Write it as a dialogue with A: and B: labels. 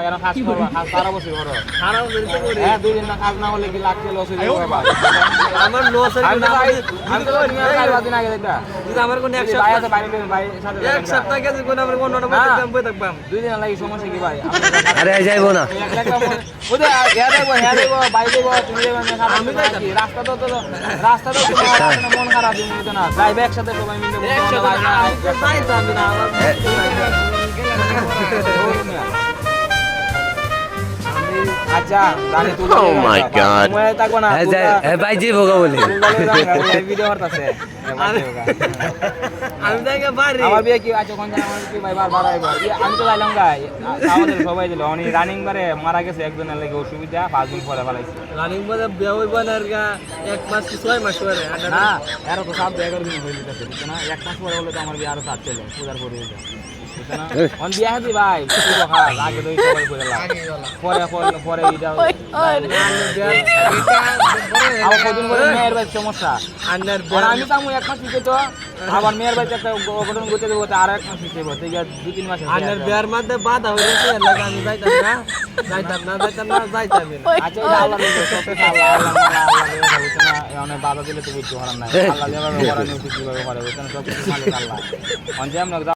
A: এরা কাজ করবা? কাজ সারা বছর করো
B: খারাপ যদি তো করি
A: হ্যাঁ দুই দিন কাজ না হলে কি লাখ লস হয়ে যাবে?
B: আমার লস
A: আমি আমি তো কাজ দিন আগে দেখতা
B: যদি আমার কোনো এক সপ্তাহ
A: আছে বাইরে ভাই সাথে
B: এক সপ্তাহ গেছে কোনো আমার কোনো নটা বই দেখতাম বই দেখতাম
A: দুই দিন লাগি সমস্যা কি ভাই?
C: আরে যাইবো না।
A: ওদের হ্যাঁ দেখব হ্যাঁ দেখব বাই দেখব তুমি দেখব আমি যাই রাস্তা তো তো রাস্তা তো মন খারাপ দিন না। যাইবে একসাথে সবাই মিলে
B: একসাথে যাইতাম না।
A: আচ্ছা গাড়ি তুলে
C: Oh my God.
A: মোবাইল থাকব না
C: হ্যাঁ যাই ভাই যাইবো গা বলে
A: ভিডিও করতেছে
B: আমি দেখে বাড়ি।
A: আমার বিয়ে কি আছে কোন আমার কি ভাই বার বার আইবো আমি তো যাইলাম গাই আমাদের সবাই দিল। উনি রানিং বারে মারা গেছে একজনের লাগে অসুবিধা পাঁচ দিন পরে ফেলাইছে
B: রানিং বাজার বিয়া হইব না আর গা এক মাস কি ছয় মাস পরে
A: না এর তো সাত এগারো দিন হয়ে না। এক মাস পরে হলে তো আমার বিয়ে আরও সাত চলে পূজার পরে হয়ে যায়। অন বিয়ে ভাই কিছু তো আগে তো সবাই করে লাগ পরে পরে পরে এটা আমার কদিন পরে মেয়ের ভাই সমস্যা আর আমি তো এক মাস পিছিয়ে তো আবার মেয়ের একটা অঘটন ঘটে দেবো আর এক মাস পিছিয়ে তো দুই তিন মাস
B: আন্নার বিয়ার মধ্যে বাধা হয়ে গেছে লাগে আমি যাইতাম না যাইতাম না যাইতাম না যাইতাম না
A: আচ্ছা আল্লাহ দিলে আল্লাহ আল্লাহ অনেক বাধা তো বুঝতে পারেন না আল্লাহ যেভাবে করার কীভাবে করে সব কিছু মালিক আল্লাহ আমরা